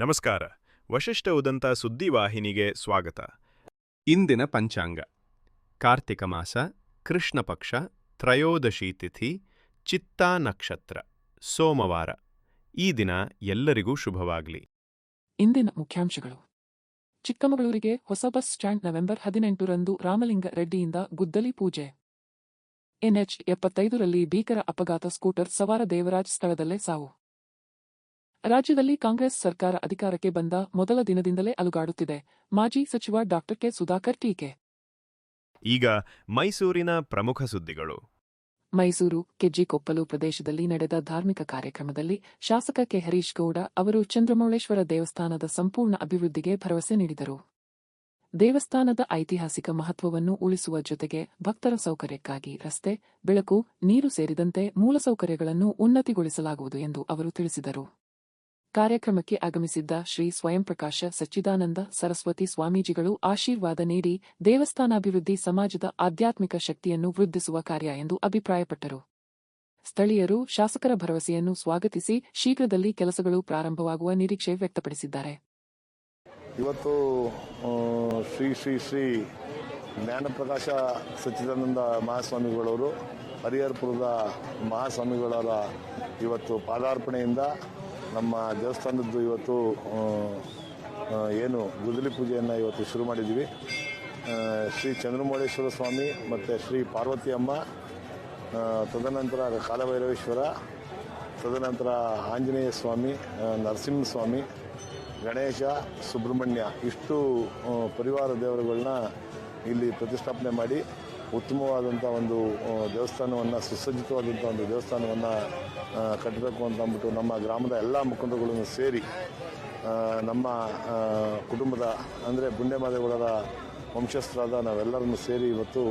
ನಮಸ್ಕಾರ. ವಶಿಷ್ಠ ಉದಂತ ಸುದ್ದಿವಾಹಿನಿಗೆ ಸ್ವಾಗತ. ಇಂದಿನ ಪಂಚಾಂಗ. ಕಾರ್ತಿಕ ಮಾಸ, ಕೃಷ್ಣ ಪಕ್ಷ, ತ್ರಯೋದಶಿ ತಿಥಿ, ಚಿತ್ತಾ ನಕ್ಷತ್ರ, ಸೋಮವಾರ. ಈ ದಿನ ಎಲ್ಲರಿಗೂ ಶುಭವಾಗಲಿ. ಇಂದಿನ ಮುಖ್ಯಾಂಶಗಳು. ಚಿಕ್ಕಮಗಳೂರಿಗೆ ಹೊಸ ಬಸ್ ಸ್ಟ್ಯಾಂಡ್ ನವೆಂಬರ್ ಹದಿನೆಂಟರಂದು ರಾಮಲಿಂಗ ರೆಡ್ಡಿಯಿಂದ ಗುದ್ದಲಿ ಪೂಜೆ. ಎನ್ಎಚ್ ಎಪ್ಪತ್ತೈದರಲ್ಲಿ ಭೀಕರ ಅಪಘಾತ ಸ್ಕೂಟರ್ ಸವಾರ ದೇವರಾಜ್ ಸ್ಥಳದಲ್ಲೇ ಸಾವು. ರಾಜ್ಯದಲ್ಲಿ ಕಾಂಗ್ರೆಸ್ ಸರ್ಕಾರ ಅಧಿಕಾರಕ್ಕೆ ಬಂದ ಮೊದಲ ದಿನದಿಂದಲೇ ಅಲುಗಾಡುತ್ತಿದೆ. ಮಾಜಿ ಸಚಿವ ಡಾ. ಕೆ. ಸುಧಾಕರ್ ಟೀಕೆ. ಈಗ ಮೈಸೂರಿನ ಪ್ರಮುಖ ಸುದ್ದಿಗಳು. ಮೈಸೂರು ಕೆಜ್ಜಿಕೊಪ್ಪಲು ಪ್ರದೇಶದಲ್ಲಿ ನಡೆದ ಧಾರ್ಮಿಕ ಕಾರ್ಯಕ್ರಮದಲ್ಲಿ ಶಾಸಕ ಕೆ. ಹರೀಶ್ ಗೌಡ ಅವರು ಚಂದ್ರಮೌಳೇಶ್ವರ ದೇವಸ್ಥಾನದ ಸಂಪೂರ್ಣ ಅಭಿವೃದ್ಧಿಗೆ ಭರವಸೆ ನೀಡಿದರು. ದೇವಸ್ಥಾನದ ಐತಿಹಾಸಿಕ ಮಹತ್ವವನ್ನು ಉಳಿಸುವ ಜೊತೆಗೆ ಭಕ್ತರ ಸೌಕರ್ಯಕ್ಕಾಗಿ ರಸ್ತೆ ಬೆಳಕು ನೀರು ಸೇರಿದಂತೆ ಮೂಲಸೌಕರ್ಯಗಳನ್ನು ಉನ್ನತಿಗೊಳಿಸಲಾಗುವುದು ಎಂದು ಅವರು ತಿಳಿಸಿದರು. ಕಾರ್ಯಕ್ರಮಕ್ಕೆ ಆಗಮಿಸಿದ್ದ ಶ್ರೀ ಸ್ವಯಂಪ್ರಕಾಶ ಸಚ್ಚಿದಾನಂದ ಸರಸ್ವತಿ ಸ್ವಾಮೀಜಿಗಳು ಆಶೀರ್ವಾದ ನೀಡಿ ದೇವಸ್ಥಾನಾಭಿವೃದ್ಧಿ ಸಮಾಜದ ಆಧ್ಯಾತ್ಮಿಕ ಶಕ್ತಿಯನ್ನು ವೃದ್ಧಿಸುವ ಕಾರ್ಯ ಎಂದು ಅಭಿಪ್ರಾಯಪಟ್ಟರು. ಸ್ಥಳೀಯರು ಶಾಸಕರ ಭರವಸೆಯನ್ನು ಸ್ವಾಗತಿಸಿ ಶೀಘ್ರದಲ್ಲಿ ಕೆಲಸಗಳು ಪ್ರಾರಂಭವಾಗುವ ನಿರೀಕ್ಷೆ ವ್ಯಕ್ತಪಡಿಸಿದ್ದಾರೆ. ಇವತ್ತು ಶ್ರೀ ಶ್ರೀ ಶ್ರೀ ಜ್ಞಾನಪ್ರಕಾಶ ಸಚ್ಚಿದಾನಂದ ಮಹಾಸ್ವಾಮಿಗಳವರು, ಹರಿಹರಪುರದ ಮಹಾಸ್ವಾಮಿಗಳವರ ಇವತ್ತು ಪಾದಾರ್ಪಣೆಯಿಂದ ನಮ್ಮ ದೇವಸ್ಥಾನದ್ದು ಇವತ್ತು ಏನು ಗುದಲಿ ಪೂಜೆಯನ್ನು ಇವತ್ತು ಶುರು ಮಾಡಿದ್ದೀವಿ ಶ್ರೀ ಚಂದ್ರಮೌಳೇಶ್ವರ ಸ್ವಾಮಿ ಮತ್ತು ಶ್ರೀ ಪಾರ್ವತಿ ಅಮ್ಮ ತದನಂತರ ಕಾಲಭೈರವೇಶ್ವರ, ತದನಂತರ ಆಂಜನೇಯ ಸ್ವಾಮಿ ನರಸಿಂಹಸ್ವಾಮಿ ನರಸಿಂಹ ಸ್ವಾಮಿ, ಗಣೇಶ, ಸುಬ್ರಹ್ಮಣ್ಯ, ಇಷ್ಟು ಪರಿವಾರ ದೇವರುಗಳನ್ನ ಇಲ್ಲಿ ಪ್ರತಿಷ್ಠಾಪನೆ ಮಾಡಿ ಉತ್ತಮವಾದಂಥ ಒಂದು ದೇವಸ್ಥಾನವನ್ನು, ಸುಸಜ್ಜಿತವಾದಂಥ ಒಂದು ದೇವಸ್ಥಾನವನ್ನು ಕಟ್ಟಬೇಕು ಅಂತ ಅಂದ್ಬಿಟ್ಟು ನಮ್ಮ ಗ್ರಾಮದ ಎಲ್ಲ ಮುಖಂಡರುಗಳನ್ನು ಸೇರಿ ನಮ್ಮ ಕುಟುಂಬದ, ಅಂದರೆ ಬುಂಡೆಮಾದೇಗೌಡರ ವಂಶಸ್ಥರಾದ ನಾವೆಲ್ಲರನ್ನು ಸೇರಿ ಇವತ್ತು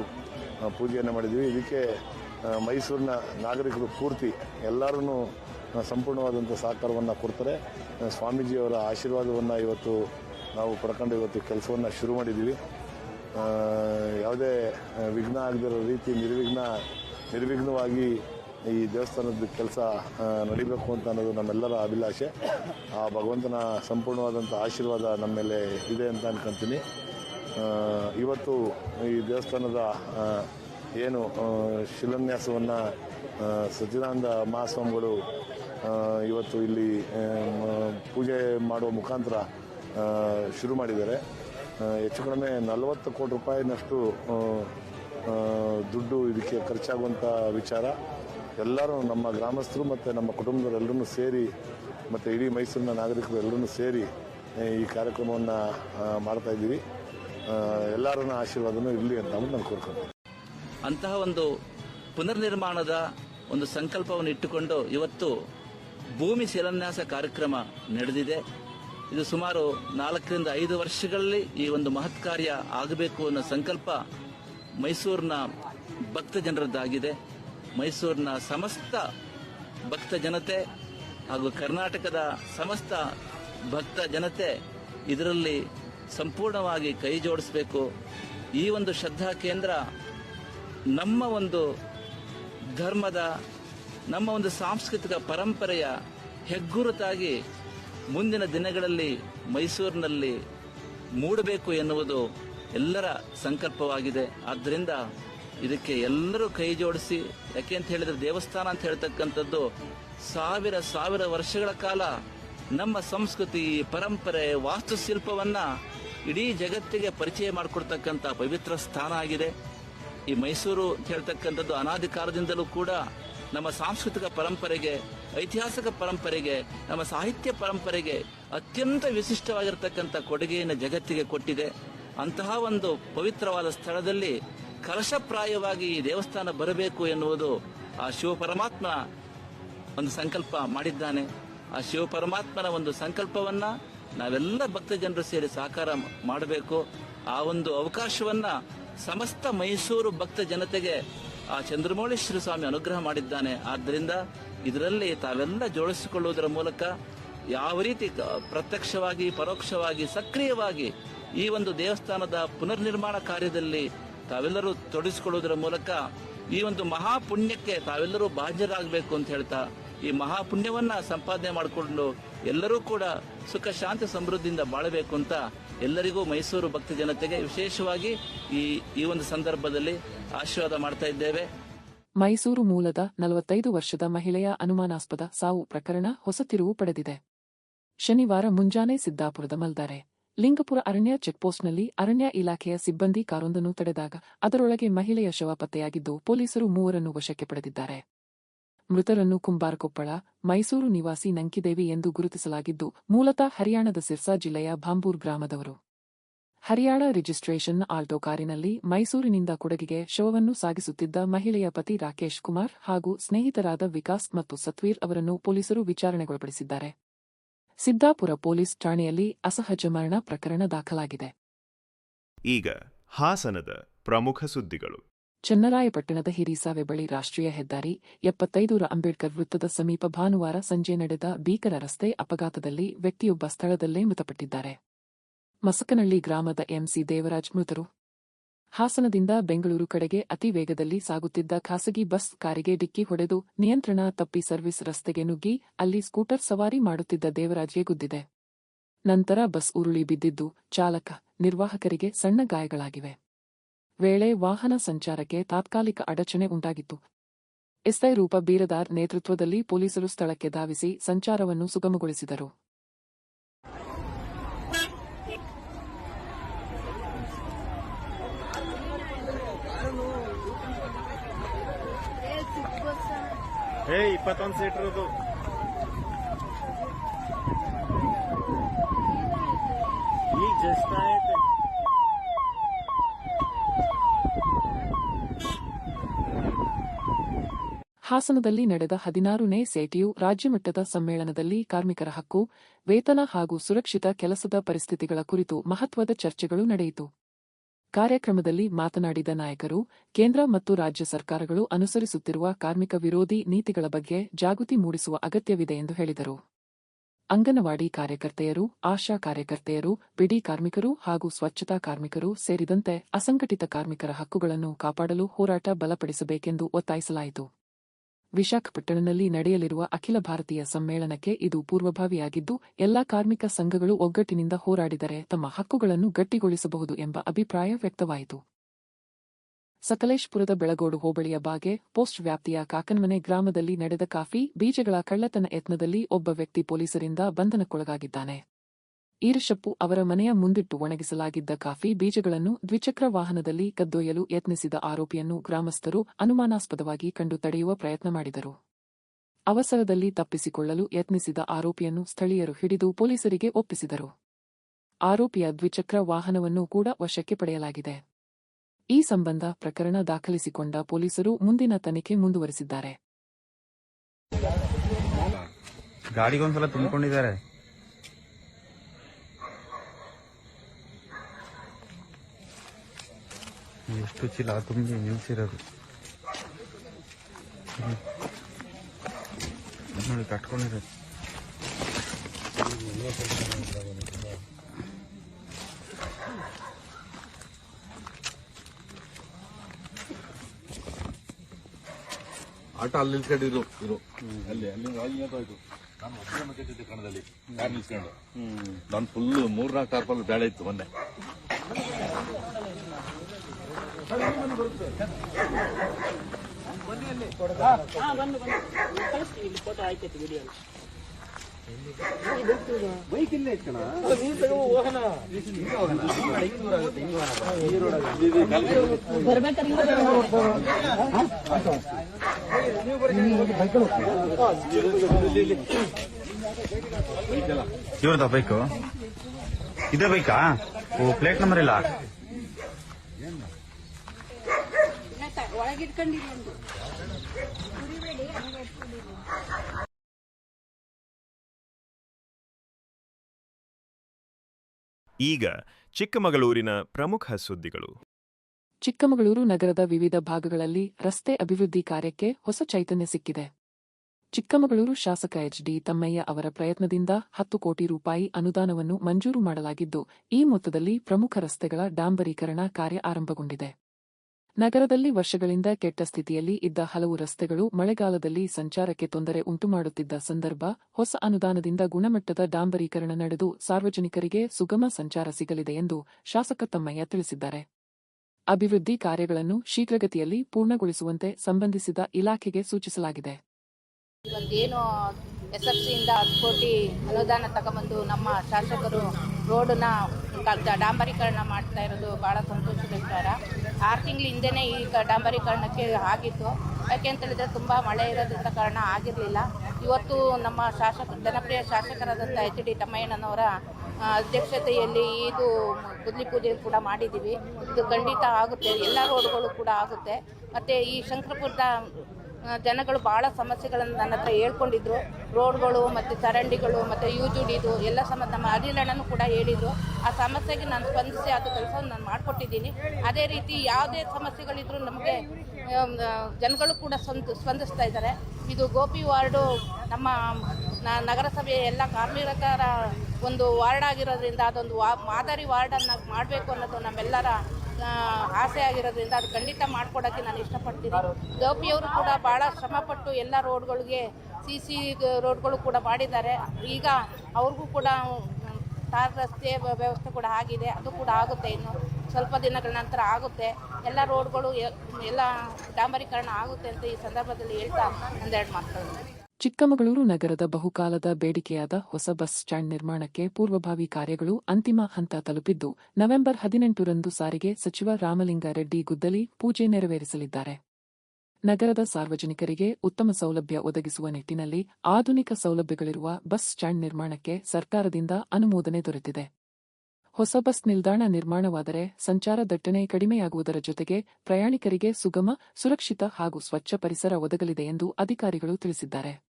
ಪೂಜೆಯನ್ನು ಮಾಡಿದ್ವಿ. ಇದಕ್ಕೆ ಮೈಸೂರಿನ ನಾಗರಿಕರು ಪೂರ್ತಿ ಎಲ್ಲರೂ ಸಂಪೂರ್ಣವಾದಂಥ ಸಹಕಾರವನ್ನು ಕೊಡ್ತಾರೆ. ಸ್ವಾಮೀಜಿಯವರ ಆಶೀರ್ವಾದವನ್ನು ಇವತ್ತು ನಾವು ಪಡ್ಕೊಂಡು ಇವತ್ತು ಕೆಲಸವನ್ನು ಶುರು ಮಾಡಿದ್ದೀವಿ. ಯಾವುದೇ ವಿಘ್ನ ಆಗದಿರೋ ರೀತಿ ನಿರ್ವಿಘ್ನ, ನಿರ್ವಿಘ್ನವಾಗಿ ಈ ದೇವಸ್ಥಾನದ ಕೆಲಸ ನಡಿಬೇಕು ಅಂತ ಅನ್ನೋದು ನಮ್ಮೆಲ್ಲರ ಅಭಿಲಾಷೆ. ಆ ಭಗವಂತನ ಸಂಪೂರ್ಣವಾದಂಥ ಆಶೀರ್ವಾದ ನಮ್ಮ ಮೇಲೆ ಇದೆ ಅಂತ ಅನ್ಕೊಂತೀನಿ. ಇವತ್ತು ಈ ದೇವಸ್ಥಾನದ ಏನು ಶಿಲಾನ್ಯಾಸವನ್ನು ಸಚ್ಚಿದಾನಂದ ಮಹಾಸ್ವಾಮಿಗಳು ಇವತ್ತು ಇಲ್ಲಿ ಪೂಜೆ ಮಾಡುವ ಮುಖಾಂತರ ಶುರು ಮಾಡಿದ್ದಾರೆ. ಹೆಚ್ಚು ಕಡಿಮೆ ನಲವತ್ತು ಕೋಟಿ ರೂಪಾಯಿನಷ್ಟು ದುಡ್ಡು ಇದಕ್ಕೆ ಖರ್ಚಾಗುವಂಥ ವಿಚಾರ. ಎಲ್ಲರೂ ನಮ್ಮ ಗ್ರಾಮಸ್ಥರು ಮತ್ತು ನಮ್ಮ ಕುಟುಂಬದವರೆಲ್ಲರೂ ಸೇರಿ ಮತ್ತು ಇಡೀ ಮೈಸೂರಿನ ನಾಗರಿಕರು ಎಲ್ಲರೂ ಸೇರಿ ಈ ಕಾರ್ಯಕ್ರಮವನ್ನು ಮಾಡ್ತಾ ಇದ್ದೀವಿ. ಎಲ್ಲರನ್ನ ಆಶೀರ್ವಾದನೂ ಇರಲಿ ಅಂತ ನಾನು ಕೋರ್ಕೊಳ್ತೀನಿ ಅಂತಹ ಒಂದು ಪುನರ್ನಿರ್ಮಾಣದ ಒಂದು ಸಂಕಲ್ಪವನ್ನು ಇಟ್ಟುಕೊಂಡು ಇವತ್ತು ಭೂಮಿ ಶಿಲಾನ್ಯಾಸ ಕಾರ್ಯಕ್ರಮ ನಡೆದಿದೆ. ಇದು ಸುಮಾರು ನಾಲ್ಕರಿಂದ ಐದು ವರ್ಷಗಳಲ್ಲಿ ಈ ಒಂದು ಮಹತ್ ಕಾರ್ಯ ಆಗಬೇಕು ಅನ್ನೋ ಸಂಕಲ್ಪ ಮೈಸೂರಿನ ಭಕ್ತ ಜನರದ್ದಾಗಿದೆ. ಮೈಸೂರಿನ ಸಮಸ್ತ ಭಕ್ತ ಜನತೆ ಹಾಗೂ ಕರ್ನಾಟಕದ ಸಮಸ್ತ ಭಕ್ತ ಜನತೆ ಇದರಲ್ಲಿ ಸಂಪೂರ್ಣವಾಗಿ ಕೈ ಜೋಡಿಸಬೇಕು. ಈ ಒಂದು ಶ್ರದ್ಧಾ ಕೇಂದ್ರ ನಮ್ಮ ಒಂದು ಧರ್ಮದ, ನಮ್ಮ ಒಂದು ಸಾಂಸ್ಕೃತಿಕ ಪರಂಪರೆಯ ಹೆಗ್ಗುರುತಾಗಿ ಮುಂದಿನ ದಿನಗಳಲ್ಲಿ ಮೈಸೂರಿನಲ್ಲಿ ಮೂಡಬೇಕು ಎನ್ನುವುದು ಎಲ್ಲರ ಸಂಕಲ್ಪವಾಗಿದೆ. ಆದ್ದರಿಂದ ಇದಕ್ಕೆ ಎಲ್ಲರೂ ಕೈ ಜೋಡಿಸಿ, ಯಾಕೆ ಅಂತ ಹೇಳಿದ್ರೆ ದೇವಸ್ಥಾನ ಅಂತ ಹೇಳ್ತಕ್ಕಂಥದ್ದು ಸಾವಿರ ಸಾವಿರ ವರ್ಷಗಳ ಕಾಲ ನಮ್ಮ ಸಂಸ್ಕೃತಿ, ಪರಂಪರೆ, ವಾಸ್ತುಶಿಲ್ಪವನ್ನು ಇಡೀ ಜಗತ್ತಿಗೆ ಪರಿಚಯ ಮಾಡಿಕೊಡ್ತಕ್ಕಂಥ ಪವಿತ್ರ ಸ್ಥಾನ ಆಗಿದೆ. ಈ ಮೈಸೂರು ಅಂತ ಹೇಳ್ತಕ್ಕಂಥದ್ದು ಅನಾದಿ ಕಾಲದಿಂದಲೂ ಕೂಡ ನಮ್ಮ ಸಾಂಸ್ಕೃತಿಕ ಪರಂಪರೆಗೆ ಐತಿಹಾಸಿಕ ಪರಂಪರೆಗೆ, ನಮ್ಮ ಸಾಹಿತ್ಯ ಪರಂಪರೆಗೆ ಅತ್ಯಂತ ವಿಶಿಷ್ಟವಾಗಿರ್ತಕ್ಕಂಥ ಕೊಡುಗೆಯನ್ನು ಜಗತ್ತಿಗೆ ಕೊಟ್ಟಿದೆ. ಅಂತಹ ಒಂದು ಪವಿತ್ರವಾದ ಸ್ಥಳದಲ್ಲಿ ಕಲಶಪ್ರಾಯವಾಗಿ ಈ ದೇವಸ್ಥಾನ ಬರಬೇಕು ಎನ್ನುವುದು ಆ ಶಿವ ಪರಮಾತ್ಮ ಒಂದು ಸಂಕಲ್ಪ ಮಾಡಿದ್ದಾನೆ. ಆ ಶಿವ ಪರಮಾತ್ಮನ ಒಂದು ಸಂಕಲ್ಪವನ್ನ ನಾವೆಲ್ಲ ಭಕ್ತ ಜನರು ಸೇರಿ ಸಾಕಾರ ಮಾಡಬೇಕು. ಆ ಒಂದು ಅವಕಾಶವನ್ನ ಸಮಸ್ತ ಮೈಸೂರು ಭಕ್ತ ಜನತೆಗೆ ಆ ಚಂದ್ರಮೌಳೇಶ್ವರ ಸ್ವಾಮಿ ಅನುಗ್ರಹ ಮಾಡಿದ್ದಾನೆ. ಆದ್ದರಿಂದ ಇದರಲ್ಲಿ ತಾವೆಲ್ಲ ಜೋಡಿಸಿಕೊಳ್ಳುವುದರ ಮೂಲಕ ಯಾವ ರೀತಿ ಪ್ರತ್ಯಕ್ಷವಾಗಿ, ಪರೋಕ್ಷವಾಗಿ, ಸಕ್ರಿಯವಾಗಿ ಈ ಒಂದು ದೇವಸ್ಥಾನದ ಪುನರ್ನಿರ್ಮಾಣ ಕಾರ್ಯದಲ್ಲಿ ತಾವೆಲ್ಲರೂ ತೊಡಗಿಸಿಕೊಳ್ಳುವುದರ ಮೂಲಕ ಈ ಒಂದು ಮಹಾಪುಣ್ಯಕ್ಕೆ ತಾವೆಲ್ಲರೂ ಬಾಧ್ಯರಾಗಬೇಕು ಅಂತ ಹೇಳ್ತಾ ಈ ಮಹಾಪುಣ್ಯವನ್ನ ಸಂಪಾದನೆ ಮಾಡಿಕೊಂಡು ಎಲ್ಲರೂ ಕೂಡ ಸುಖ, ಶಾಂತಿ, ಸಮೃದ್ಧಿಯಿಂದ ಬಾಳಬೇಕು ಅಂತ ಎಲ್ಲರಿಗೂ ಮೈಸೂರು ಭಕ್ತ ಜನತೆಗೆ ವಿಶೇಷವಾಗಿ ಈ ಈ ಒಂದು ಸಂದರ್ಭದಲ್ಲಿ ಆಶೀರ್ವಾದ ಮಾಡ್ತಾ ಇದ್ದೇವೆ. ಮೈಸೂರು ಮೂಲದ ನಲವತ್ತೈದು ವರ್ಷದ ಮಹಿಳೆಯ ಅನುಮಾನಾಸ್ಪದ ಸಾವು ಪ್ರಕರಣ ಹೊಸ ತಿರುವು ಪಡೆದಿದೆ. ಶನಿವಾರ ಮುಂಜಾನೆ ಸಿದ್ದಾಪುರದ ಮಲ್ದಾರೆ, ಲಿಂಗಪುರ ಅರಣ್ಯ ಚೆಕ್ಪೋಸ್ಟ್ನಲ್ಲಿ ಅರಣ್ಯ ಇಲಾಖೆಯ ಸಿಬ್ಬಂದಿ ಕಾರೊಂದನ್ನು ತಡೆದಾಗ ಅದರೊಳಗೆ ಮಹಿಳೆಯ ಶವ ಪತ್ತೆಯಾಗಿದ್ದು ಪೊಲೀಸರು ಮೂವರನ್ನು ವಶಕ್ಕೆ ಪಡೆದಿದ್ದಾರೆ. ಮೃತರನ್ನು ಕುಂಬಾರಕೊಪ್ಪಳ, ಮೈಸೂರು ನಿವಾಸಿ ನಂಕಿದೇವಿ ಎಂದು ಗುರುತಿಸಲಾಗಿದ್ದು ಮೂಲತಃ ಹರಿಯಾಣದ ಸಿರ್ಸಾ ಜಿಲ್ಲೆಯ ಭಾಂಬೂರ್ ಗ್ರಾಮದವರು. ಹರಿಯಾಣ ರಿಜಿಸ್ಟ್ರೇಷನ್ ಆಲ್ಟೋ ಕಾರಿನಲ್ಲಿ ಮೈಸೂರಿನಿಂದ ಕೊಡಗಿಗೆ ಶವವನ್ನು ಸಾಗಿಸುತ್ತಿದ್ದ ಮಹಿಳೆಯ ಪತಿ ರಾಕೇಶ್ ಕುಮಾರ್ ಹಾಗೂ ಸ್ನೇಹಿತರಾದ ವಿಕಾಸ್ ಮತ್ತು ಸತ್ವೀರ್ ಅವರನ್ನು ಪೊಲೀಸರು ವಿಚಾರಣೆಗೊಳಪಡಿಸಿದ್ದಾರೆ. ಸಿದ್ದಾಪುರ ಪೊಲೀಸ್ ಠಾಣೆಯಲ್ಲಿ ಅಸಹಜ ಮರಣ ಪ್ರಕರಣ ದಾಖಲಾಗಿದೆ. ಈಗ ಹಾಸನದ ಪ್ರಮುಖ ಸುದ್ದಿಗಳು. ಚನ್ನರಾಯಪಟ್ಟಣದ ಹಿರಿಸಾವೆ ಬಳಿ ರಾಷ್ಟ್ರೀಯ ಹೆದ್ದಾರಿ ಎಪ್ಪತ್ತೈದೂರ ಅಂಬೇಡ್ಕರ್ ವೃತ್ತದ ಸಮೀಪ ಭಾನುವಾರ ಸಂಜೆ ನಡೆದ ಭೀಕರ ರಸ್ತೆ ಅಪಘಾತದಲ್ಲಿ ವ್ಯಕ್ತಿಯೊಬ್ಬ ಸ್ಥಳದಲ್ಲೇ ಮೃತಪಟ್ಟಿದ್ದಾರೆ. ಮಸಕನಹಳ್ಳಿ ಗ್ರಾಮದ ಎಂಸಿ ದೇವರಾಜ್ ಮೃತರು. ಹಾಸನದಿಂದ ಬೆಂಗಳೂರು ಕಡೆಗೆ ಅತಿ ವೇಗದಲ್ಲಿ ಸಾಗುತ್ತಿದ್ದ ಖಾಸಗಿ ಬಸ್ ಕಾರಿಗೆ ಡಿಕ್ಕಿ ಹೊಡೆದು ನಿಯಂತ್ರಣ ತಪ್ಪಿ ಸರ್ವಿಸ್ ರಸ್ತೆಗೆ ನುಗ್ಗಿ ಅಲ್ಲಿ ಸ್ಕೂಟರ್ ಸವಾರಿ ಮಾಡುತ್ತಿದ್ದ ದೇವರಾಜ್ಗೆ ಗುದ್ದಿದೆ. ನಂತರ ಬಸ್ ಉರುಳಿ ಬಿದ್ದಿದ್ದು ಚಾಲಕ, ನಿರ್ವಾಹಕರಿಗೆ ಸಣ್ಣ ಗಾಯಗಳಾಗಿವೆ. ವೇಳೆ ವಾಹನ ಸಂಚಾರಕ್ಕೆ ತಾತ್ಕಾಲಿಕ ಅಡಚಣೆ ಉಂಟಾಗಿತ್ತು. ಎಸ್ಐ ರೂಪ ಬೀರದಾರ್ ನೇತೃತ್ವದಲ್ಲಿ ಪೊಲೀಸರು ಸ್ಥಳಕ್ಕೆ ಧಾವಿಸಿ ಸಂಚಾರವನ್ನು ಸುಗಮಗೊಳಿಸಿದರು. ಅದು ಈಗ ಜಸ್ಟ್ ಹಾಸನದಲ್ಲಿ ನಡೆದ ಹದಿನಾರನೇ ಸೇಟಿಯು ರಾಜ್ಯಮಟ್ಟದ ಸಮ್ಮೇಳನದಲ್ಲಿ ಕಾರ್ಮಿಕರ ಹಕ್ಕು, ವೇತನ ಹಾಗೂ ಸುರಕ್ಷಿತ ಕೆಲಸದ ಪರಿಸ್ಥಿತಿಗಳ ಕುರಿತು ಮಹತ್ವದ ಚರ್ಚೆಗಳು ನಡೆಯಿತು. ಕಾರ್ಯಕ್ರಮದಲ್ಲಿ ಮಾತನಾಡಿದ ನಾಯಕರು, ಕೇಂದ್ರ ಮತ್ತು ರಾಜ್ಯ ಸರ್ಕಾರಗಳು ಅನುಸರಿಸುತ್ತಿರುವ ಕಾರ್ಮಿಕ ವಿರೋಧಿ ನೀತಿಗಳ ಬಗ್ಗೆ ಜಾಗೃತಿ ಮೂಡಿಸುವ ಅಗತ್ಯವಿದೆ ಎಂದು ಹೇಳಿದರು. ಅಂಗನವಾಡಿ ಕಾರ್ಯಕರ್ತೆಯರು, ಆಶಾ ಕಾರ್ಯಕರ್ತೆಯರು, ಬಿಡಿ ಕಾರ್ಮಿಕರು ಹಾಗೂ ಸ್ವಚ್ಛತಾ ಕಾರ್ಮಿಕರು ಸೇರಿದಂತೆ ಅಸಂಘಟಿತ ಕಾರ್ಮಿಕರ ಹಕ್ಕುಗಳನ್ನು ಕಾಪಾಡಲು ಹೋರಾಟ ಬಲಪಡಿಸಬೇಕೆಂದು ಒತ್ತಾಯಿಸಲಾಯಿತು. ವಿಶಾಖಪಟ್ಟಣದಲ್ಲಿ ನಡೆಯಲಿರುವ ಅಖಿಲ ಭಾರತೀಯ ಸಮ್ಮೇಳನಕ್ಕೆ ಇದು ಪೂರ್ವಭಾವಿಯಾಗಿದ್ದು, ಎಲ್ಲಾ ಕಾರ್ಮಿಕ ಸಂಘಗಳು ಒಗ್ಗಟ್ಟಿನಿಂದ ಹೋರಾಡಿದರೆ ತಮ್ಮ ಹಕ್ಕುಗಳನ್ನು ಗಟ್ಟಿಗೊಳಿಸಬಹುದು ಎಂಬ ಅಭಿಪ್ರಾಯ ವ್ಯಕ್ತವಾಯಿತು. ಸಕಲೇಶ್ಪುರದ ಬೆಳಗೋಡು ಹೋಬಳಿಯ ಬಾಗೆ ಪೋಸ್ಟ್ ವ್ಯಾಪ್ತಿಯ ಕಾಕನ್ಮನೆ ಗ್ರಾಮದಲ್ಲಿ ನಡೆದ ಕಾಫಿ ಬೀಜಗಳ ಕಳ್ಳತನ ಯತ್ನದಲ್ಲಿ ಒಬ್ಬ ವ್ಯಕ್ತಿ ಪೊಲೀಸರಿಂದ ಬಂಧನಕ್ಕೊಳಗಾಗಿದ್ದಾನೆ. ಈರಶಪ್ಪು ಅವರ ಮನೆಯ ಮುಂದಿಟ್ಟು ಒಣಗಿಸಲಾಗಿದ್ದ ಕಾಫಿ ಬೀಜಗಳನ್ನು ದ್ವಿಚಕ್ರ ವಾಹನದಲ್ಲಿ ಕದ್ದೊಯ್ಯಲು ಯತ್ನಿಸಿದ ಆರೋಪಿಯನ್ನು ಗ್ರಾಮಸ್ಥರು ಅನುಮಾನಾಸ್ಪದವಾಗಿ ಕಂಡು ತಡೆಯುವ ಪ್ರಯತ್ನ ಮಾಡಿದರು. ಅವಸರದಲ್ಲಿ ತಪ್ಪಿಸಿಕೊಳ್ಳಲು ಯತ್ನಿಸಿದ ಆರೋಪಿಯನ್ನು ಸ್ಥಳೀಯರು ಹಿಡಿದು ಪೊಲೀಸರಿಗೆ ಒಪ್ಪಿಸಿದರು. ಆರೋಪಿಯ ದ್ವಿಚಕ್ರ ವಾಹನವನ್ನು ಕೂಡ ವಶಕ್ಕೆ ಪಡೆಯಲಾಗಿದೆ. ಈ ಸಂಬಂಧ ಪ್ರಕರಣ ದಾಖಲಿಸಿಕೊಂಡ ಪೊಲೀಸರು ಮುಂದಿನ ತನಿಖೆ ಮುಂದುವರೆಸಿದ್ದಾರೆ. ಗಾಡಿಗೊಂದ್ಸಲ ತುಂಬಿಕೊಂಡಿದ್ದಾರೆ. ಎಷ್ಟು ಚೀಲ ತುಂಬಿ ನಿಲ್ಸಿರೋದು. ನೋಡಿ ಕಟ್ಕೊಂಡಿರೋದು. ಆಟ ಅಲ್ಲಿ ನಿಲ್ಸ್ಕೊಂಡಿದ್ರು ಇರು ಅಲ್ಲಿ ಅಲ್ಲಿ ಅಲ್ಲಿ ಹೋಯ್ತು ನಾನು ಒಬ್ಬನೇ ಮಟ್ಟಿದ್ದೆ ಕಣದಲ್ಲಿ. ಕಾರ್ ನಿಲ್ಸ್ಕೊಂಡು? ನಾನು ಫುಲ್ ಮೂರ್ನಾಲ್ಕು ಟಾರ್ಪಲ್ ಬೇಳೆ ಇತ್ತು ಮೊನ್ನೆ. ಇವ್ರದ ಬೈಕು ಇದೇ ಬೈಕಾ ಪ್ಲೇಟ್ ನಂಬರ್ ಇಲ್ಲ. ಒಂದು ಈಗ ಚಿಕ್ಕಮಗಳೂರಿನ ಪ್ರಮುಖ ಸುದ್ದಿಗಳು. ಚಿಕ್ಕಮಗಳೂರು ನಗರದ ವಿವಿಧ ಭಾಗಗಳಲ್ಲಿ ರಸ್ತೆ ಅಭಿವೃದ್ಧಿ ಕಾರ್ಯಕ್ಕೆ ಹೊಸ ಚೈತನ್ಯ ಸಿಕ್ಕಿದೆ. ಚಿಕ್ಕಮಗಳೂರು ಶಾಸಕ ಎಚ್ ಡಿ ತಮ್ಮಯ್ಯ ಅವರ ಪ್ರಯತ್ನದಿಂದ ಹತ್ತು ಕೋಟಿ ರೂಪಾಯಿ ಅನುದಾನವನ್ನು ಮಂಜೂರು ಮಾಡಲಾಗಿದ್ದು ಈ ಮೊತ್ತದಲ್ಲಿ ಪ್ರಮುಖ ರಸ್ತೆಗಳ ಡಾಂಬರೀಕರಣ ಕಾರ್ಯ ಆರಂಭಗೊಂಡಿದೆ. ನಗರದಲ್ಲಿ ವರ್ಷಗಳಿಂದ ಕೆಟ್ಟ ಸ್ಥಿತಿಯಲ್ಲಿ ಇದ್ದ ಹಲವು ರಸ್ತೆಗಳು ಮಳೆಗಾಲದಲ್ಲಿ ಸಂಚಾರಕ್ಕೆ ತೊಂದರೆ ಉಂಟುಮಾಡುತ್ತಿದ್ದ ಸಂದರ್ಭ, ಹೊಸ ಅನುದಾನದಿಂದ ಗುಣಮಟ್ಟದ ಡಾಂಬರೀಕರಣ ನಡೆದು ಸಾರ್ವಜನಿಕರಿಗೆ ಸುಗಮ ಸಂಚಾರ ಸಿಗಲಿದೆ ಎಂದು ಶಾಸಕ ತಮ್ಮಯ್ಯ ತಿಳಿಸಿದ್ದಾರೆ. ಅಭಿವೃದ್ಧಿ ಕಾರ್ಯಗಳನ್ನು ಶೀಘ್ರಗತಿಯಲ್ಲಿ ಪೂರ್ಣಗೊಳಿಸುವಂತೆ ಸಂಬಂಧಿಸಿದ ಇಲಾಖೆಗೆ ಸೂಚಿಸಲಾಗಿದೆ. ಇವತ್ತೇನು ಎಸ್ ಸಿಯಿಂದ ಹತ್ತು ಕೋಟಿ ಅನುದಾನ ತಗೊಂಬಂದು ನಮ್ಮ ಶಾಸಕರು ರೋಡನ್ನ ಡಾಂಬರೀಕರಣ ಮಾಡ್ತಾ ಇರೋದು ಬಹಳ ಸಂತೋಷದ ವಿಚಾರ. ಆರು ತಿಂಗಳ ಹಿಂದೆನೇ ಈ ಡಾಂಬರೀಕರಣಕ್ಕೆ ಆಗಿತ್ತು. ಯಾಕೆ ಅಂತ ಹೇಳಿದ್ರೆ ತುಂಬ ಮಳೆ ಇರೋದ್ರಿಂದ ಕಾರಣ ಆಗಿರಲಿಲ್ಲ. ಇವತ್ತು ನಮ್ಮ ಶಾಸಕ, ಜನಪ್ರಿಯ ಶಾಸಕರಾದಂಥ ಎಚ್ ಡಿ ತಮ್ಮಯ್ಯನವರ ಅಧ್ಯಕ್ಷತೆಯಲ್ಲಿ ಇದು ಕುದ್ಲಿ ಪೂಜೆ ಕೂಡ ಮಾಡಿದ್ದೀವಿ. ಇದು ಖಂಡಿತ ಆಗುತ್ತೆ. ಎಲ್ಲ ರೋಡ್ಗಳು ಕೂಡ ಆಗುತ್ತೆ. ಮತ್ತು ಈ ಶಂಕರಪುರದ ಜನಗಳು ಭಾಳ ಸಮಸ್ಯೆಗಳನ್ನು ನನ್ನ ಹತ್ರ ಹೇಳ್ಕೊಂಡಿದ್ರು. ರೋಡ್ಗಳು ಮತ್ತು ಚರಂಡಿಗಳು ಮತ್ತು ಯೂಜುಡಿದು ಎಲ್ಲ ಸಮ ನಮ್ಮ ಅನಿಲಣ್ಣನೂ ಕೂಡ ಹೇಳಿದರು. ಆ ಸಮಸ್ಯೆಗೆ ನಾನು ಸ್ಪಂದಿಸಿ ಅದು ಕೆಲಸವನ್ನು ನಾನು ಮಾಡಿಕೊಟ್ಟಿದ್ದೀನಿ. ಅದೇ ರೀತಿ ಯಾವುದೇ ಸಮಸ್ಯೆಗಳಿದ್ರೂ ನಮಗೆ ಜನಗಳು ಕೂಡ ಸ್ವಂತ ಸ್ಪಂದಿಸ್ತಾ ಇದ್ದಾರೆ. ಇದು ಗೋಪಿ ವಾರ್ಡು ನಮ್ಮ ನಗರಸಭೆಯ ಎಲ್ಲ ಕಾರ್ಮಿಕರ ಒಂದು ವಾರ್ಡ್ ಆಗಿರೋದ್ರಿಂದ ಅದೊಂದು ವಾ, ಮಾದರಿ ವಾರ್ಡನ್ನು ಮಾಡಬೇಕು ಅನ್ನೋದು ನಮ್ಮೆಲ್ಲರ ಆಸೆ ಆಗಿರೋದ್ರಿಂದ ಅದು ಖಂಡಿತ ಮಾಡ್ಕೊಡೋಕ್ಕೆ ನಾನು ಇಷ್ಟಪಡ್ತೀನಿ. ಗೋಪಿಯವರು ಕೂಡ ಭಾಳ ಶ್ರಮಪಟ್ಟು ಎಲ್ಲ ರೋಡ್ಗಳಿಗೆ ಸಿ ಸಿ ರೋಡ್ಗಳು ಕೂಡ ಮಾಡಿದ್ದಾರೆ. ಈಗ ಅವ್ರಿಗೂ ಕೂಡ ಟಾರ್ ರಸ್ತೆ ವ್ಯವಸ್ಥೆ ಕೂಡ ಆಗಿದೆ. ಅದು ಕೂಡ ಆಗುತ್ತೆ ಇನ್ನು. ಸ್ವಲ್ಪ ದಿನಗಳ ನಂತರ ಆಗುತ್ತೆ. ಎಲ್ಲ ರೋಡ್ಗಳು, ಎಲ್ಲ ಡಾಂಬರೀಕರಣ ಆಗುತ್ತೆ ಅಂತ ಈ ಸಂದರ್ಭದಲ್ಲಿ ಹೇಳ್ತಾ ಒಂದೆರಡು ಮಾತುಗಳು. ಚಿಕ್ಕಮಗಳೂರು ನಗರದ ಬಹುಕಾಲದ ಬೇಡಿಕೆಯಾದ ಹೊಸ ಬಸ್ ಸ್ಟ್ಯಾಂಡ್ ನಿರ್ಮಾಣಕ್ಕೆ ಪೂರ್ವಭಾವಿ ಕಾರ್ಯಗಳು ಅಂತಿಮ ಹಂತ ತಲುಪಿದ್ದು, ನವೆಂಬರ್ ಹದಿನೆಂಟರಂದು ಸಾರಿಗೆ ಸಚಿವ ರಾಮಲಿಂಗಾರೆಡ್ಡಿ ಗುದ್ದಲಿ ಪೂಜೆ ನೆರವೇರಿಸಲಿದ್ದಾರೆ. ನಗರದ ಸಾರ್ವಜನಿಕರಿಗೆ ಉತ್ತಮ ಸೌಲಭ್ಯ ಒದಗಿಸುವ ನಿಟ್ಟಿನಲ್ಲಿ ಆಧುನಿಕ ಸೌಲಭ್ಯಗಳಿರುವ ಬಸ್ ಸ್ಟ್ಯಾಂಡ್ ನಿರ್ಮಾಣಕ್ಕೆ ಸರ್ಕಾರದಿಂದ ಅನುಮೋದನೆ ದೊರೆತಿದೆ. ಹೊಸ ಬಸ್ ನಿಲ್ದಾಣ ನಿರ್ಮಾಣವಾದರೆ ಸಂಚಾರ ದಟ್ಟಣೆ ಕಡಿಮೆಯಾಗುವುದರ ಜೊತೆಗೆ ಪ್ರಯಾಣಿಕರಿಗೆ ಸುಗಮ, ಸುರಕ್ಷಿತ ಹಾಗೂ ಸ್ವಚ್ಛ ಪರಿಸರ ಒದಗಲಿದೆ ಎಂದು ಅಧಿಕಾರಿಗಳು ತಿಳಿಸಿದ್ದಾರೆ.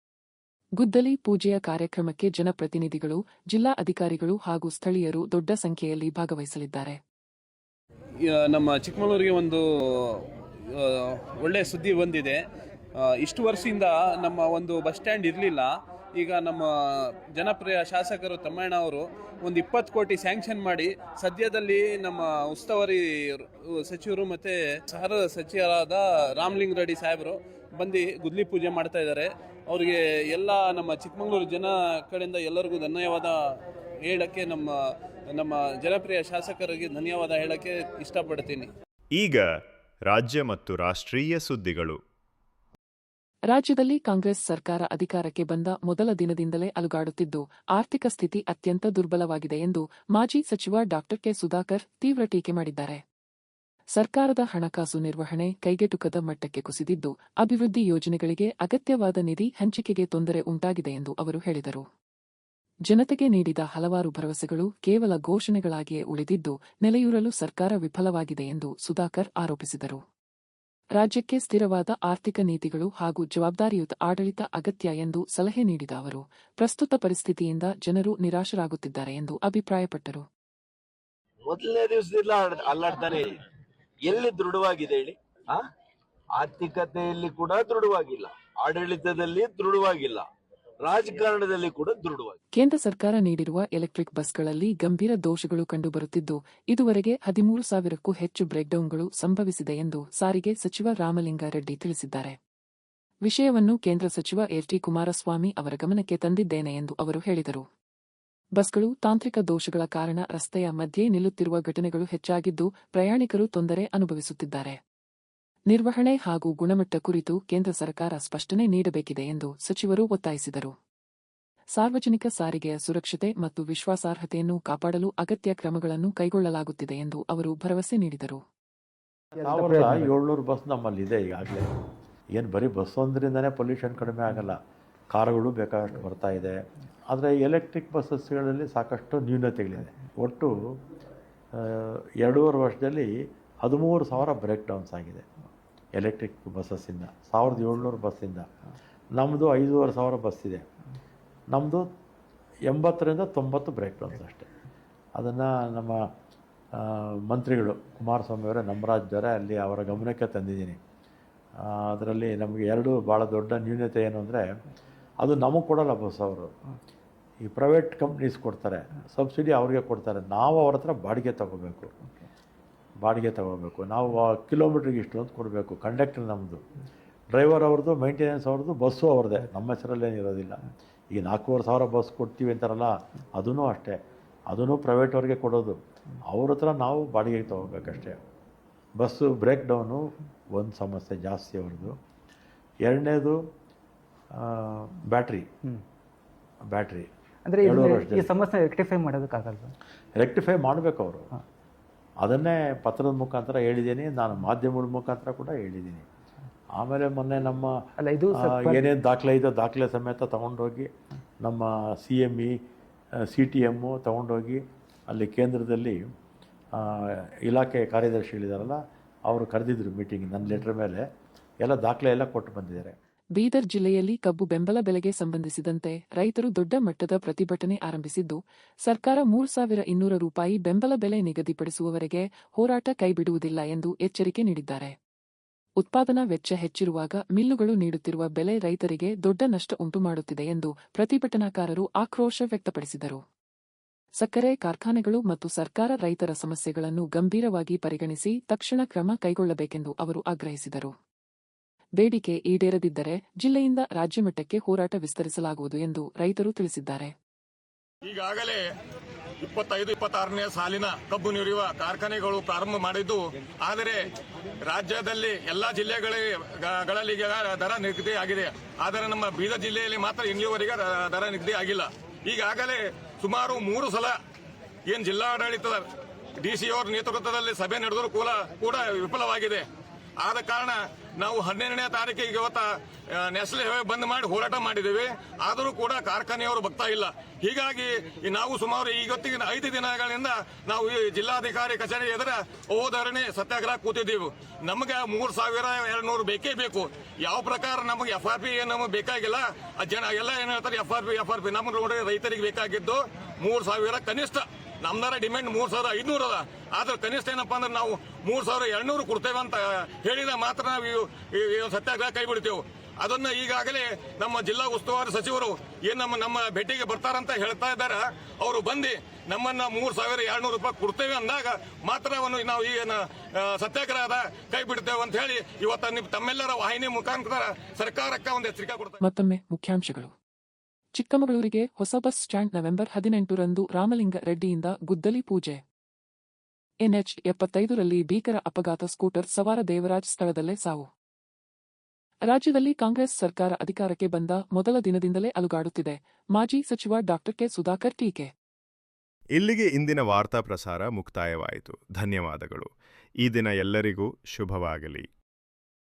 ಗುದ್ದಲಿ ಪೂಜೆಯ ಕಾರ್ಯಕ್ರಮಕ್ಕೆ ಜನಪ್ರತಿನಿಧಿಗಳು, ಜಿಲ್ಲಾ ಅಧಿಕಾರಿಗಳು ಹಾಗೂ ಸ್ಥಳೀಯರು ದೊಡ್ಡ ಸಂಖ್ಯೆಯಲ್ಲಿ ಭಾಗವಹಿಸಲಿದ್ದಾರೆ. ನಮ್ಮ ಚಿಕ್ಕಮಗಳೂರಿಗೆ ಒಂದು ಒಳ್ಳೆಯ ಸುದ್ದಿ ಬಂದಿದೆ. ಇಷ್ಟು ವರ್ಷದಿಂದ ನಮ್ಮ ಒಂದು ಬಸ್ ಸ್ಟ್ಯಾಂಡ್ ಇರಲಿಲ್ಲ. ಈಗ ನಮ್ಮ ಜನಪ್ರಿಯ ಶಾಸಕರು ತಮ್ಮಣ್ಣ ಅವರು ಒಂದು ಇಪ್ಪತ್ತು ಕೋಟಿ ಸ್ಯಾಂಕ್ಷನ್ ಮಾಡಿ, ಸದ್ಯದಲ್ಲಿ ನಮ್ಮ ಉಸ್ತುವಾರಿ ಸಚಿವರು ಮತ್ತು ಸಹರ ಸಚಿವರಾದ ರಾಮಲಿಂಗ ರೆಡ್ಡಿ ಸಾಹೇಬರು ಬಂದು ಗುದ್ಲಿ ಪೂಜೆ ಮಾಡ್ತಾ ಇದ್ದಾರೆ. ಅವರಿಗೆ ಎಲ್ಲ ನಮ್ಮ ಚಿಕ್ಕಮಗಳೂರು ಜನ ಕಡೆಯಿಂದ ಎಲ್ಲರಿಗೂ ಧನ್ಯವಾದ ಹೇಳಕ್ಕೆ ನಮ್ಮ ನಮ್ಮ ಜನಪ್ರಿಯ ಶಾಸಕರಿಗೆ ಧನ್ಯವಾದ ಹೇಳಕ್ಕೆ ಇಷ್ಟಪಡ್ತೀನಿ. ಈಗ ರಾಜ್ಯ ಮತ್ತು ರಾಷ್ಟ್ರೀಯ ಸುದ್ದಿಗಳು. ರಾಜ್ಯದಲ್ಲಿ ಕಾಂಗ್ರೆಸ್ ಸರ್ಕಾರ ಅಧಿಕಾರಕ್ಕೆ ಬಂದ ಮೊದಲ ದಿನದಿಂದಲೇ ಅಲುಗಾಡುತ್ತಿದ್ದು ಆರ್ಥಿಕ ಸ್ಥಿತಿ ಅತ್ಯಂತ ದುರ್ಬಲವಾಗಿದೆ ಎಂದು ಮಾಜಿ ಸಚಿವ ಡಾ ಕೆ ಸುಧಾಕರ್ ತೀವ್ರ ಟೀಕೆ ಮಾಡಿದ್ದಾರೆ. ಸರ್ಕಾರದ ಹಣಕಾಸು ನಿರ್ವಹಣೆ ಕೈಗೆಟುಕದ ಮಟ್ಟಕ್ಕೆ ಕುಸಿದಿದ್ದು, ಅಭಿವೃದ್ಧಿ ಯೋಜನೆಗಳಿಗೆ ಅಗತ್ಯವಾದ ನಿಧಿ ಹಂಚಿಕೆಗೆ ತೊಂದರೆ ಉಂಟಾಗಿದೆ ಎಂದು ಅವರು ಹೇಳಿದರು. ಜನತೆಗೆ ನೀಡಿದ ಹಲವಾರು ಭರವಸೆಗಳು ಕೇವಲ ಘೋಷಣೆಗಳಾಗಿಯೇ ಉಳಿದಿದ್ದು, ನೆಲೆಯೂರಲು ಸರ್ಕಾರ ವಿಫಲವಾಗಿದೆ ಎಂದು ಸುಧಾಕರ್ ಆರೋಪಿಸಿದರು. ರಾಜ್ಯಕ್ಕೆ ಸ್ಥಿರವಾದ ಆರ್ಥಿಕ ನೀತಿಗಳು ಹಾಗೂ ಜವಾಬ್ದಾರಿಯುತ ಆಡಳಿತ ಅಗತ್ಯ ಎಂದು ಸಲಹೆ ನೀಡಿದ ಅವರು, ಪ್ರಸ್ತುತ ಪರಿಸ್ಥಿತಿಯಿಂದ ಜನರು ನಿರಾಶರಾಗುತ್ತಿದ್ದಾರೆ ಎಂದು ಅಭಿಪ್ರಾಯಪಟ್ಟರು. ಎಲ್ಲಿ ದೃಢವಾಗಿದೆ ಹೇಳಿ? ಆ? ಆರ್ಥಿಕತೆಯಲ್ಲಿ ಕೂಡ ದೃಢವಾಗಿಲ್ಲ. ಆಡಳಿತದಲ್ಲಿ ದೃಢವಾಗಿಲ್ಲ. ರಾಜಕಾರಣದಲ್ಲಿ ಕೂಡ ದೃಢವಾಗಿ ಕೇಂದ್ರ ಸರ್ಕಾರ ನೀಡಿರುವ ಎಲೆಕ್ಟ್ರಿಕ್ ಬಸ್ಗಳಲ್ಲಿ ಗಂಭೀರ ದೋಷಗಳು ಕಂಡುಬರುತ್ತಿದ್ದು, ಇದುವರೆಗೆ ಹದಿಮೂರು ಸಾವಿರಕ್ಕೂ ಹೆಚ್ಚು ಬ್ರೇಕ್ಡೌನ್ಗಳು ಸಂಭವಿಸಿದೆ ಎಂದು ಸಾರಿಗೆ ಸಚಿವ ರಾಮಲಿಂಗಾರೆಡ್ಡಿ ತಿಳಿಸಿದ್ದಾರೆ. ವಿಷಯವನ್ನು ಕೇಂದ್ರ ಸಚಿವ ಎಚ್ ಡಿ ಕುಮಾರಸ್ವಾಮಿ ಅವರ ಗಮನಕ್ಕೆ ತಂದಿದ್ದೇನೆ ಎಂದು ಅವರು ಹೇಳಿದರು. ಬಸ್ಗಳು ತಾಂತ್ರಿಕ ದೋಷಗಳ ಕಾರಣ ರಸ್ತೆಯ ಮಧ್ಯೆ ನಿಲ್ಲುತ್ತಿರುವ ಘಟನೆಗಳು ಹೆಚ್ಚಾಗಿದ್ದು ಪ್ರಯಾಣಿಕರು ತೊಂದರೆ ಅನುಭವಿಸುತ್ತಿದ್ದಾರೆ. ನಿರ್ವಹಣೆ ಹಾಗೂ ಗುಣಮಟ್ಟ ಕುರಿತು ಕೇಂದ್ರ ಸರ್ಕಾರ ಸ್ಪಷ್ಟನೆ ನೀಡಬೇಕಿದೆ ಎಂದು ಸಚಿವರು ಒತ್ತಾಯಿಸಿದರು. ಸಾರ್ವಜನಿಕ ಸಾರಿಗೆಯ ಸುರಕ್ಷತೆ ಮತ್ತು ವಿಶ್ವಾಸಾರ್ಹತೆಯನ್ನು ಕಾಪಾಡಲು ಅಗತ್ಯ ಕ್ರಮಗಳನ್ನು ಕೈಗೊಳ್ಳಲಾಗುತ್ತಿದೆ ಎಂದು ಅವರು ಭರವಸೆ ನೀಡಿದರು. ಬಸ್ ನಮ್ಮಲ್ಲಿದೆ ಈಗಾಗಲೇ. ಏನು ಬರೀ ಬಸ್ ಒಂದರಿಂದನೇ ಪೊಲ್ಯೂಷನ್ ಕಡಿಮೆ ಆಗಲ್ಲ. ಕಾರುಗಳು ಬೇಕಾದಷ್ಟು ಬರ್ತಾ ಇದೆ. ಆದರೆ ಎಲೆಕ್ಟ್ರಿಕ್ ಬಸ್ಸಸ್ಗಳಲ್ಲಿ ಸಾಕಷ್ಟು ನ್ಯೂನತೆಗಳಿದೆ. ಒಟ್ಟು ಎರಡೂವರೆ ವರ್ಷದಲ್ಲಿ ಹದಿಮೂರು ಸಾವಿರ ಬ್ರೇಕ್ ಡೌನ್ಸ್ ಆಗಿದೆ ಎಲೆಕ್ಟ್ರಿಕ್ ಬಸ್ಸಸ್ಸಿಂದ. ಸಾವಿರದ ಏಳ್ನೂರು ಬಸ್ಸಿಂದ. ನಮ್ಮದು ಐದೂವರೆ ಸಾವಿರ ಬಸ್ ಇದೆ. ನಮ್ಮದು ಎಂಬತ್ತರಿಂದ ತೊಂಬತ್ತು ಬ್ರೇಕ್ ಡೌನ್ಸ್ ಅಷ್ಟೇ. ಅದನ್ನು ನಮ್ಮ ಮಂತ್ರಿಗಳು ಕುಮಾರಸ್ವಾಮಿ ಅವರೇ ನಮ್ಮ ರಾಜ್ಯದವರೇ ಅಲ್ಲಿ ಅವರ ಗಮನಕ್ಕೆ ತಂದಿದ್ದೀನಿ. ಅದರಲ್ಲಿ ನಮಗೆ ಎರಡು ಭಾಳ ದೊಡ್ಡ ನ್ಯೂನತೆ ಏನು ಅಂದರೆ, ಅದು ನಮಗೆ ಕೊಡಲ್ಲ ಬಸ್ ಅವರು ಈ ಪ್ರೈವೇಟ್ ಕಂಪ್ನೀಸ್ ಕೊಡ್ತಾರೆ ಸಬ್ಸಿಡಿ ಅವ್ರಿಗೆ ಕೊಡ್ತಾರೆ. ನಾವು ಅವ್ರ ಹತ್ರ ಬಾಡಿಗೆ ತಗೋಬೇಕು. ಬಾಡಿಗೆ ತಗೋಬೇಕು. ನಾವು ಕಿಲೋಮೀಟ್ರಿಗೆ ಇಷ್ಟು ಅಂತ ಕೊಡಬೇಕು ಕಂಡಕ್ಟರ್ ನಮ್ಮದು ಡ್ರೈವರ್ ಅವ್ರದ್ದು ಮೈಂಟೆನೆನ್ಸ್ ಅವ್ರದ್ದು ಬಸ್ಸು ಅವ್ರದ್ದೇ. ನಮ್ಮ ಹೆಸರಲ್ಲೇನಿರೋದಿಲ್ಲ ಈಗ ನಾಲ್ಕೂವರೆ ಸಾವಿರ ಬಸ್ ಕೊಡ್ತೀವಿ ಅಂತಾರಲ್ಲ ಅದೂ ಅಷ್ಟೇ. ಅದೂ ಪ್ರೈವೇಟ್ ಅವ್ರಿಗೆ ಕೊಡೋದು. ಅವ್ರ ಹತ್ರ ನಾವು ಬಾಡಿಗೆಗೆ ತೊಗೋಬೇಕಷ್ಟೇ. ಬಸ್ಸು ಬ್ರೇಕ್ ಡೌನು ಒಂದು ಸಮಸ್ಯೆ ಜಾಸ್ತಿ ಅವ್ರದ್ದು. ಎರಡನೇದು ಬ್ಯಾಟ್ರಿ ಬ್ಯಾಟ್ರಿ ಅಂದ್ರೆ ಈ ಸಮಸ್ಯೆ ರೆಕ್ಟಿಫೈ ಮಾಡೋದಕ್ಕಾಗಲ್ವಾ? ರೆಕ್ಟಿಫೈ ಮಾಡಬೇಕು ಅವರು. ಅದನ್ನೇ ಪತ್ರದ ಮುಖಾಂತರ ಹೇಳಿದ್ದೀನಿ ನಾನು ಮಾಧ್ಯಮಗಳ ಮುಖಾಂತರ ಕೂಡ ಹೇಳಿದ್ದೀನಿ. ಆಮೇಲೆ ಮೊನ್ನೆ ನಮ್ಮ ಅಲ್ಲ, ಇದು ಏನೇನು ದಾಖಲೆ ಇದೆ ದಾಖಲೆ ಸಮೇತ ತಗೊಂಡೋಗಿ ನಮ್ಮ C M E C T M ತಗೊಂಡೋಗಿ ಅಲ್ಲಿ ಕೇಂದ್ರದಲ್ಲಿ ಇಲಾಖೆ ಕಾರ್ಯದರ್ಶಿಗಳಿದಾರಲ್ಲ ಅವರು ಕರೆದಿದ್ರು ಮೀಟಿಂಗ್ ನನ್ನ ಲೆಟ್ರ್ ಮೇಲೆ. ಎಲ್ಲ ದಾಖಲೆ ಎಲ್ಲ ಕೊಟ್ಟು ಬಂದಿದ್ದಾರೆ. ಬೀದರ್ ಜಿಲ್ಲೆಯಲ್ಲಿ ಕಬ್ಬು ಬೆಂಬಲ ಬೆಲೆಗೆ ಸಂಬಂಧಿಸಿದಂತೆ ರೈತರು ದೊಡ್ಡ ಮಟ್ಟದ ಪ್ರತಿಭಟನೆ ಆರಂಭಿಸಿದ್ದು, ಸರ್ಕಾರ ಮೂರು ಸಾವಿರ ಇನ್ನೂರ ರೂಪಾಯಿ ಬೆಂಬಲ ಬೆಲೆ ನಿಗದಿಪಡಿಸುವವರೆಗೆ ಹೋರಾಟ ಕೈಬಿಡುವುದಿಲ್ಲ ಎಂದು ಎಚ್ಚರಿಕೆ ನೀಡಿದ್ದಾರೆ. ಉತ್ಪಾದನಾ ವೆಚ್ಚ ಹೆಚ್ಚಿರುವಾಗ ಮಿಲ್ಲುಗಳು ನೀಡುತ್ತಿರುವ ಬೆಲೆ ರೈತರಿಗೆ ದೊಡ್ಡ ನಷ್ಟ ಉಂಟುಮಾಡುತ್ತಿದೆ ಎಂದು ಪ್ರತಿಭಟನಾಕಾರರು ಆಕ್ರೋಶ ವ್ಯಕ್ತಪಡಿಸಿದರು. ಸಕ್ಕರೆ, ಕಾರ್ಖಾನೆಗಳು ಮತ್ತು ಸರ್ಕಾರ ರೈತರ ಸಮಸ್ಯೆಗಳನ್ನು ಗಂಭೀರವಾಗಿ ಪರಿಗಣಿಸಿ ತಕ್ಷಣ ಕ್ರಮ ಕೈಗೊಳ್ಳಬೇಕೆಂದು ಅವರು ಆಗ್ರಹಿಸಿದರು. ಬೇಡಿಕೆ ಈಡೇರದಿದ್ದರೆ ಜಿಲ್ಲೆಯಿಂದ ರಾಜ್ಯಮಟ್ಟಕ್ಕೆ ಹೋರಾಟ ವಿಸ್ತರಿಸಲಾಗುವುದು ಎಂದು ರೈತರು ತಿಳಿಸಿದ್ದಾರೆ. ಈಗಾಗಲೇ ಇಪ್ಪತ್ತೈದು, ಇಪ್ಪತ್ತಾರನೇ ಸಾಲಿನ ಕಬ್ಬು ನೀಡುವ ಕಾರ್ಖಾನೆಗಳು ಪ್ರಾರಂಭ ಮಾಡಿದ್ದು, ಆದರೆ ರಾಜ್ಯದಲ್ಲಿ ಎಲ್ಲಾ ಜಿಲ್ಲೆಗಳಲ್ಲಿ ದರ ನಿಗದಿ ಆಗಿದೆ. ಆದರೆ ನಮ್ಮ ಬೀದರ್ ಜಿಲ್ಲೆಯಲ್ಲಿ ಮಾತ್ರ ಇಲ್ಲಿಯವರೆಗೆ ದ- ದರ ನಿಗದಿ ಆಗಿಲ್ಲ. ಈಗಾಗಲೇ ಸುಮಾರು ಮೂರು ಸಲ ಏನ್ ಜಿಲ್ಲಾಡಳಿತದ ಡಿಸಿ ಅವರ ನೇತೃತ್ವದಲ್ಲಿ ಸಭೆ ನಡೆದರೂ ಕೂಡ ವಿಫಲವಾಗಿದೆ. ಆದ ಕಾರಣ ನಾವು ಹನ್ನೆರಡನೇ ತಾರೀಕಿಗೆ ಇವತ್ತ ನೆಸ್ಲೆ ಬಂದ್ ಮಾಡಿ ಹೋರಾಟ ಮಾಡಿದ್ದೇವೆ. ಆದರೂ ಕೂಡ ಕಾರ್ಖಾನೆಯವರು ಬರ್ತಾ ಇಲ್ಲ. ಹೀಗಾಗಿ ನಾವು ಸುಮಾರು ಇವತ್ತಿನ ಐದು ದಿನಗಳಿಂದ ನಾವು ಈ ಜಿಲ್ಲಾಧಿಕಾರಿ ಕಚೇರಿ ಎದುರ ಹೋದರಣೆ ಸತ್ಯಾಗ್ರಹ ಕೂತಿದ್ದೀವಿ. ನಮಗೆ ಮೂರ್ ಸಾವಿರ ಎರಡು ನೂರು ಬೇಕೇ ಬೇಕು. ಯಾವ ಪ್ರಕಾರ ನಮಗೆ ಎಫ್ ಆರ್ ಪಿ ನಮಗೆ ಬೇಕಾಗಿಲ್ಲ ಜನ ಎಲ್ಲ ಏನು ಹೇಳ್ತಾರೆ F R P F R P ನಮ್ಗೆ ನೋಡಿ ರೈತರಿಗೆ ಬೇಕಾಗಿದ್ದು ಮೂರು ಸಾವಿರ ಕನಿಷ್ಠ. ನಮ್ದಾರ ಡಿಮ್ಯಾಂಡ್ ಮೂರು ಸಾವಿರ ಐದುನೂರ ಅದ ಆದ್ರೆ ಕನಿಷ್ಠ ಏನಪ್ಪ ಅಂದ್ರೆ ನಾವು ಮೂರ್ ಸಾವಿರ ಎರಡ್ನೂರು ಕೊಡ್ತೇವೆ ಅಂತ ಹೇಳಿದ ಮಾತ್ರ ನಾವು ಸತ್ಯಾಗ್ರಹ ಕೈ ಬಿಡ್ತೇವೆ ಅದನ್ನ ಈಗಾಗಲೇ ನಮ್ಮ ಜಿಲ್ಲಾ ಉಸ್ತುವಾರಿ ಸಚಿವರು ಏನ್ ನಮ್ಮ ನಮ್ಮ ಭೇಟಿಗೆ ಬರ್ತಾರಂತ ಹೇಳ್ತಾ ಇದ್ದಾರೆ. ಅವರು ಬಂದು ನಮ್ಮನ್ನ ಮೂರ್ ಸಾವಿರ ಎರಡ್ನೂರು ರೂಪಾಯಿ ಕೊಡ್ತೇವೆ ಅಂದಾಗ ಮಾತ್ರ ನಾವು ಈ ಏನ, ಸತ್ಯಾಗ್ರಹದ ಕೈ ಬಿಡ್ತೇವೆ ಅಂತ ಹೇಳಿ ಇವತ್ತ ನಿಮ್ ತಮ್ಮೆಲ್ಲರ ವಾಹಿನಿ ಮುಖಾಂತರ ಸರ್ಕಾರಕ್ಕೆ ಒಂದು ಎಚ್ಚರಿಕೆ ಕೊಡ್ತಾರೆ. ಮತ್ತೊಮ್ಮೆ ಮುಖ್ಯಾಂಶಗಳು. ಚಿಕ್ಕಮಗಳೂರಿಗೆ ಹೊಸ ಬಸ್ ಸ್ಟ್ಯಾಂಡ್ ನವೆಂಬರ್ ಹದಿನೆಂಟರಂದು ರಾಮಲಿಂಗ ರೆಡ್ಡಿಯಿಂದ ಗುದ್ದಲಿ ಪೂಜೆ. ಎನ್ಎಚ್ ಎಪ್ಪತ್ತೈದರಲ್ಲಿ ಭೀಕರ ಅಪಘಾತ ಸ್ಕೂಟರ್ ಸವಾರ ದೇವರಾಜ್ ಸ್ಥಳದಲ್ಲೇ ಸಾವು. ರಾಜ್ಯದಲ್ಲಿ ಕಾಂಗ್ರೆಸ್ ಸರ್ಕಾರ ಅಧಿಕಾರಕ್ಕೆ ಬಂದ ಮೊದಲ ದಿನದಿಂದಲೇ ಅಲುಗಾಡುತ್ತಿದೆ. ಮಾಜಿ ಸಚಿವ ಡಾಕ್ಟರ್ ಕೆ. ಸುಧಾಕರ್ ಟೀಕೆ. ಇಲ್ಲಿಗೆ ಇಂದಿನ ವಾರ್ತಾ ಪ್ರಸಾರ ಮುಕ್ತಾಯವಾಯಿತು. ಧನ್ಯವಾದಗಳು. ಈ ದಿನ ಎಲ್ಲರಿಗೂ ಶುಭವಾಗಲಿ.